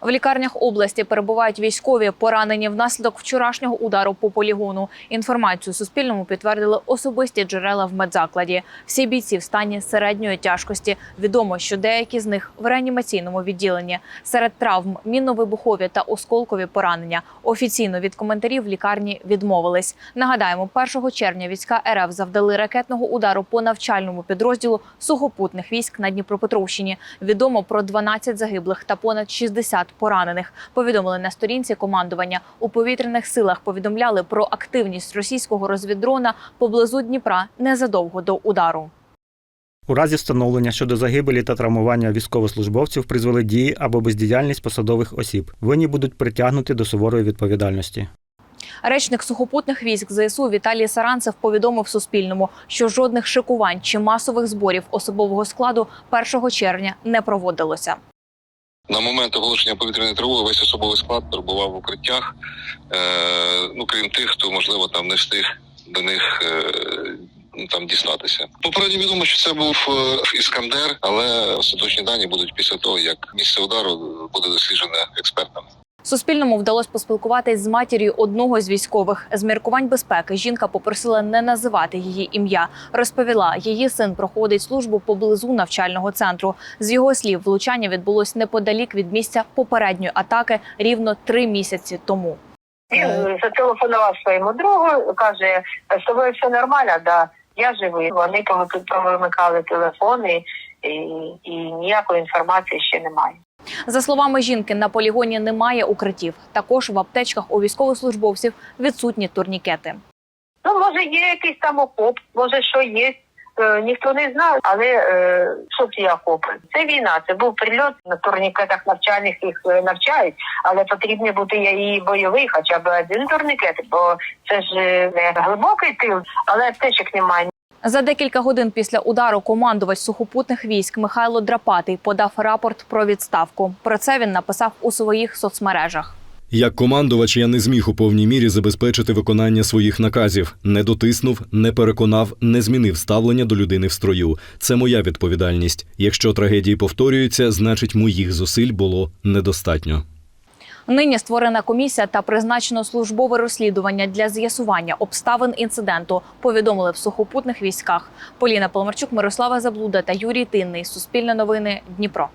В лікарнях області перебувають військові, поранені внаслідок вчорашнього удару по полігону. Інформацію Суспільному підтвердили особисті джерела в медзакладі. Всі бійці в стані середньої тяжкості. Відомо, що деякі з них в реанімаційному відділенні. Серед травм мінно-вибухові та осколкові поранення. Офіційно від коментарів лікарні відмовились. Нагадаємо, 1 червня війська РФ завдали ракетного удару по навчальному підрозділу сухопутних військ на Дніпропетровщині. Відомо про 12 загиблих та понад 60 поранених. Повідомили на сторінці командування. У повітряних силах повідомляли про активність російського розвіддрона поблизу Дніпра незадовго до удару. У разі встановлення щодо загибелі та травмування військовослужбовців призвели дії або бездіяльність посадових осіб. Винні будуть притягнуті до суворої відповідальності. Речник сухопутних військ ЗСУ Віталій Саранцев повідомив Суспільному, що жодних шикувань чи масових зборів особового складу 1 червня не проводилося. На момент оголошення повітряної тривоги весь особовий склад перебував в укриттях. Е, ну крім тих, хто можливо там не встиг до них е, там дістатися. Попередньо відомо, що це був е, іскандер, але остаточні дані будуть після того, як місце удару буде досліджене експертами. Суспільному вдалося поспілкуватись з матір'ю одного з військових. З міркувань безпеки жінка попросила не називати її ім'я. Розповіла, її син проходить службу поблизу навчального центру. З його слів, влучання відбулось неподалік від місця попередньої атаки рівно три місяці тому. Він зателефонував своєму другу, каже, з тобою все нормально, да, я живий. Вони повимикали телефони і, і ніякої інформації ще немає. За словами жінки, на полігоні немає укриттів. Також в аптечках у військовослужбовців відсутні турнікети. Ну, може, є якийсь там окоп, може, що є. е, Ніхто не знає, але е, що ці окопи? Це війна, це був прильот на турнікетах навчальних їх е, навчають, але потрібно бути і бойовий, хоча б один турнікет, бо це ж е, не глибокий тил, але аптечок немає. За декілька годин після удару командувач сухопутних військ Михайло Драпатий подав рапорт про відставку. Про це він написав у своїх соцмережах. Як командувач я не зміг у повній мірі забезпечити виконання своїх наказів, не дотиснув, не переконав, не змінив ставлення до людини в строю. Це моя відповідальність. Якщо трагедії повторюються, значить моїх зусиль було недостатньо. Нині створена комісія та призначено службове розслідування для з'ясування обставин інциденту. Повідомили в сухопутних військах. Поліна Полмарчук, Мирослава Заблуда та Юрій Тинний. Суспільне новини Дніпро.